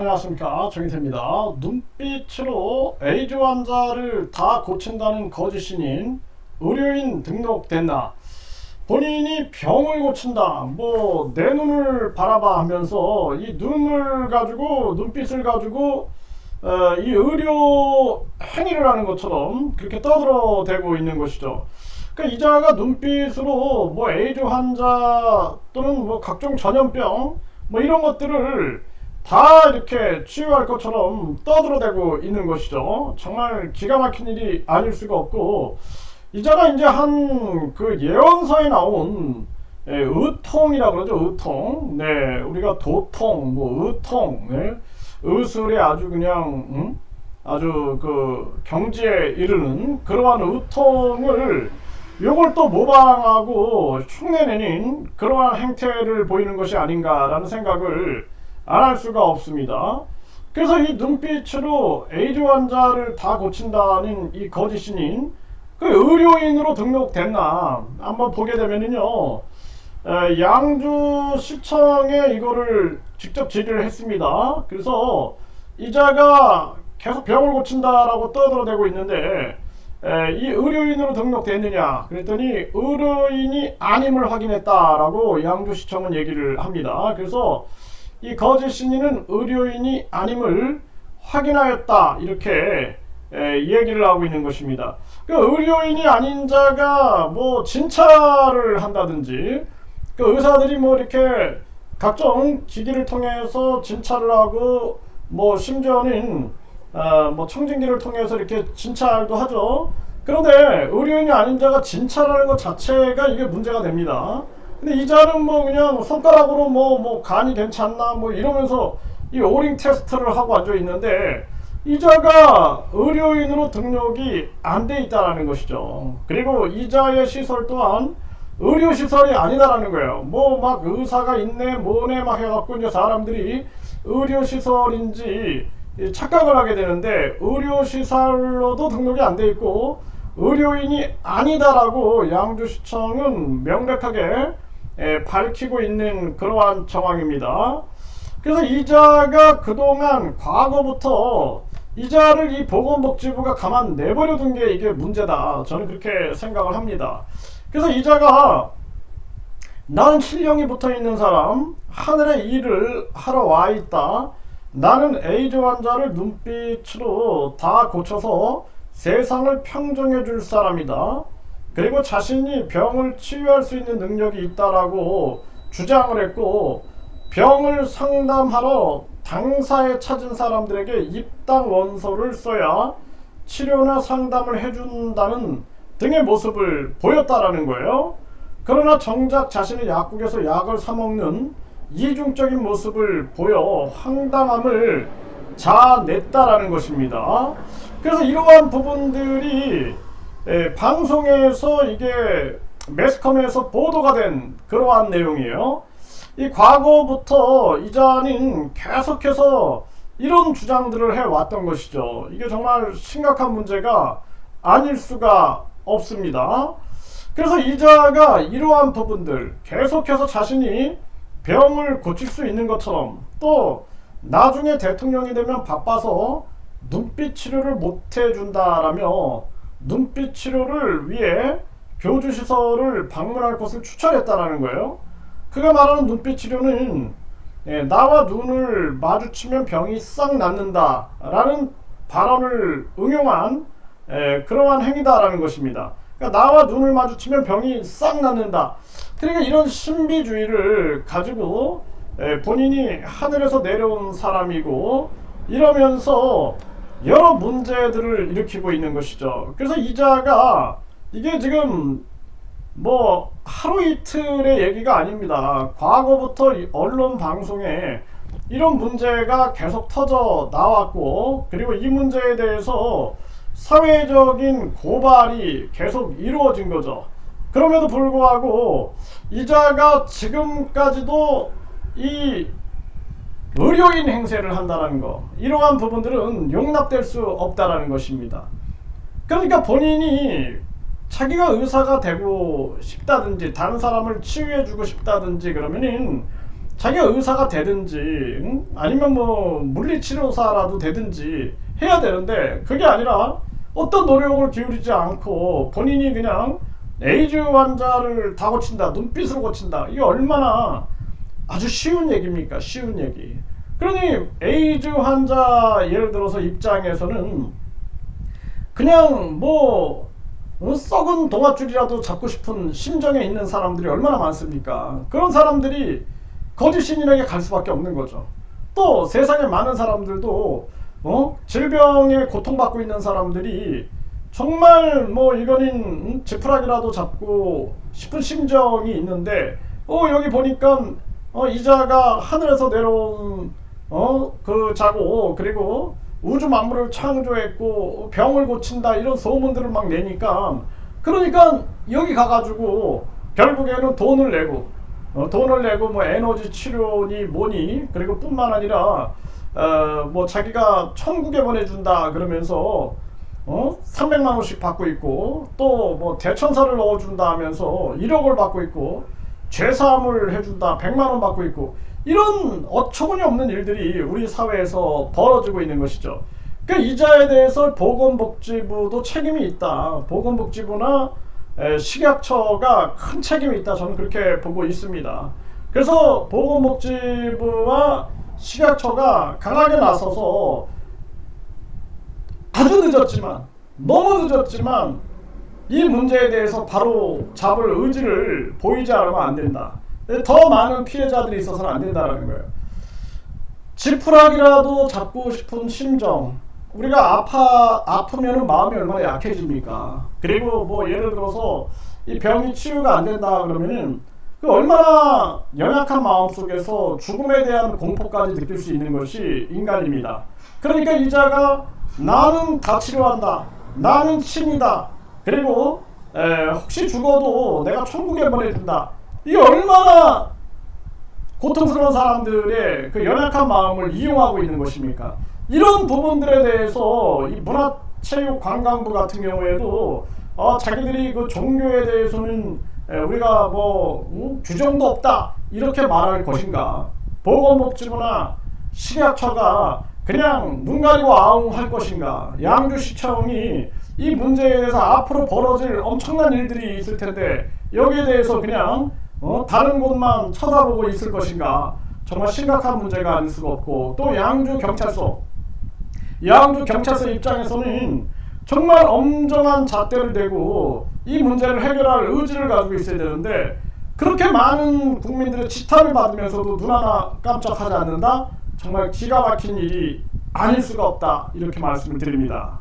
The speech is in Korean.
안녕하십니까 정희태입니다. 눈빛으로 에이즈 환자를 다 고친다는 거짓신인 의료인 등록됐나 본인이 병을 고친다 뭐 내 눈을 바라봐 하면서 이 눈을 가지고 눈빛을 가지고 어, 이 의료 행위를 하는 것처럼 그렇게 떠들어대고 있는 것이죠. 그러니까 이자가 눈빛으로 뭐 에이즈 환자 또는 뭐 각종 전염병 뭐 이런 것들을 다 이렇게 치유할 것처럼 떠들어대고 있는 것이죠. 정말 기가 막힌 일이 아닐 수가 없고 이자가 이제 한 그 예언서에 나온 예, 의통이라 그러죠. 의통. 네, 우리가 도통, 뭐 의통, 네? 의술에 아주 그냥 음? 아주 그 경지에 이르는 그러한 의통을 요걸 또 모방하고 흉내내는 그러한 행태를 보이는 것이 아닌가라는 생각을 안 할 수가 없습니다. 그래서 이 눈빛으로 에이즈 환자를 다 고친다는 이 거짓 신인 그 의료인으로 등록됐나 한번 보게 되면은요 에, 양주 시청에 이거를 직접 질의를 했습니다. 그래서 이자가 계속 병을 고친다라고 떠들어대고 있는데 에, 이 의료인으로 등록됐느냐 그랬더니 의료인이 아님을 확인했다라고 양주시청은 얘기를 합니다. 그래서 이 거짓 신인은 의료인이 아님을 확인하였다 이렇게 에, 얘기를 하고 있는 것입니다. 그 의료인이 아닌 자가 뭐 진찰을 한다든지 그 의사들이 뭐 이렇게 각종 기기를 통해서 진찰을 하고 뭐 심지어는 아, 뭐 청진기를 통해서 이렇게 진찰도 하죠. 그런데 의료인이 아닌 자가 진찰하는 것 자체가 이게 문제가 됩니다. 근데 이 자는 뭐 그냥 손가락으로 뭐, 뭐 간이 괜찮나 뭐 이러면서 이 오링 테스트를 하고 앉아 있는데 이자가 의료인으로 등록이 안 돼 있다라는 것이죠. 그리고 이자의 시설 또한 의료 시설이 아니다라는 거예요. 뭐 막 의사가 있네 뭐네 막 해갖고 이제 사람들이 의료 시설인지 착각을 하게 되는데 의료 시설로도 등록이 안 돼 있고 의료인이 아니다라고 양주시청은 명백하게 에, 밝히고 있는 그러한 정황입니다. 그래서 이자가 그동안 과거부터 이자를 이 보건복지부가 가만 내버려 둔 게 이게 문제다. 저는 그렇게 생각을 합니다. 그래서 이자가 나는 신령이 붙어 있는 사람, 하늘의 일을 하러 와 있다. 나는 에이즈 환자를 눈빛으로 다 고쳐서 세상을 평정해 줄 사람이다. 그리고 자신이 병을 치유할 수 있는 능력이 있다라고 주장을 했고 병을 상담하러 당사에 찾은 사람들에게 입당 원서를 써야 치료나 상담을 해준다는 등의 모습을 보였다라는 거예요. 그러나 정작 자신의 약국에서 약을 사 먹는 이중적인 모습을 보여 황당함을 자냈다라는 것입니다. 그래서 이러한 부분들이 에, 방송에서 이게 매스컴에서 보도가 된 그러한 내용이에요. 이 과거부터 이자는 계속해서 이런 주장들을 해왔던 것이죠. 이게 정말 심각한 문제가 아닐 수가 없습니다. 그래서 이자가 이러한 부분들 계속해서 자신이 병을 고칠 수 있는 것처럼 또 나중에 대통령이 되면 바빠서 눈빛 치료를 못 해준다라며 눈빛 치료를 위해 교주 시설을 방문할 것을 추천했다라는 거예요. 그가 말하는 눈빛 치료는 예, 나와 눈을 마주치면 병이 싹 낫는다라는 발언을 응용한 예, 그러한 행위다라는 것입니다. 그러니까 나와 눈을 마주치면 병이 싹 낫는다. 그러니까 이런 신비주의를 가지고 예, 본인이 하늘에서 내려온 사람이고 이러면서 여러 문제들을 일으키고 있는 것이죠. 그래서 이자가 이게 지금 뭐 하루 이틀의 얘기가 아닙니다. 과거부터 언론 방송에 이런 문제가 계속 터져 나왔고 그리고 이 문제에 대해서 사회적인 고발이 계속 이루어진 거죠. 그럼에도 불구하고 이자가 지금까지도 이 의료인 행세를 한다는 거 이러한 부분들은 용납될 수 없다라는 것입니다. 그러니까 본인이 자기가 의사가 되고 싶다든지 다른 사람을 치유해주고 싶다든지 그러면은 자기가 의사가 되든지 응? 아니면 뭐 물리치료사라도 되든지 해야 되는데 그게 아니라 어떤 노력을 기울이지 않고 본인이 그냥 에이즈 환자를 다 고친다 눈빛으로 고친다 이게 얼마나 아주 쉬운 얘기입니까 쉬운 얘기 그러니 에이즈 환자 예를 들어서 입장에서는 그냥 뭐 어, 썩은 동아줄이라도 잡고 싶은 심정에 있는 사람들이 얼마나 많습니까? 그런 사람들이 거짓 신인에게 갈 수밖에 없는 거죠. 또 세상에 많은 사람들도 어? 질병에 고통받고 있는 사람들이 정말 뭐 이거는 음, 지푸라기라도 잡고 싶은 심정이 있는데 어 여기 보니까 어 이자가 하늘에서 내려온 어 그 자고 그리고 우주 만물을 창조했고 병을 고친다 이런 소문들을 막 내니까 그러니까 여기 가가지고 결국에는 돈을 내고 어, 돈을 내고 뭐 에너지 치료니 뭐니 그리고 뿐만 아니라 어, 뭐 자기가 천국에 보내준다 그러면서 어 300만 원씩 받고 있고 또 뭐 대천사를 넣어준다 하면서 1억을 받고 있고 죄사함을 해준다 100만 원 받고 있고 이런 어처구니 없는 일들이 우리 사회에서 벌어지고 있는 것이죠. 그 이자에 대해서 보건복지부도 책임이 있다. 보건복지부나 에, 식약처가 큰 책임이 있다. 저는 그렇게 보고 있습니다. 그래서 보건복지부와 식약처가 강하게 나서서 아주 늦었지만 너무 늦었지만 이 문제에 대해서 바로 잡을 의지를 보이지 않으면 안 된다. 더 많은 피해자들이 있어서는 안 된다는 거예요. 지푸라기라도 잡고 싶은 심정. 우리가 아파 아프면은 마음이 얼마나 약해집니까? 그리고 뭐 예를 들어서 이 병이 치유가 안 된다 그러면은 그 얼마나 연약한 마음 속에서 죽음에 대한 공포까지 느낄 수 있는 것이 인간입니다. 그러니까 이자가 나는 다 치료한다. 나는 신이다. 그리고 에, 혹시 죽어도 내가 천국에 보내준다. 이게 얼마나 고통스러운 사람들의 그 연약한 마음을 이용하고 있는 것입니까? 이런 부분들에 대해서 이 문화체육관광부 같은 경우에도 어, 자기들이 그 종교에 대해서는 에, 우리가 뭐 음, 규정도 없다 이렇게 말할 것인가? 보건복지부나 식약처가 그냥 눈 가리고 아웅 할 것인가? 양주시청이 이 문제에 대해서 앞으로 벌어질 엄청난 일들이 있을 텐데 여기에 대해서 그냥 어, 다른 곳만 쳐다보고 있을 것인가? 정말 심각한 문제가 아닐 수가 없고 또 양주 경찰서 양주 경찰서 입장에서는 정말 엄정한 잣대를 대고 이 문제를 해결할 의지를 가지고 있어야 되는데 그렇게 많은 국민들의 지탄을 받으면서도 눈 하나 깜짝하지 않는다? 정말 기가 막힌 일이 아닐 수가 없다 이렇게 말씀을 드립니다.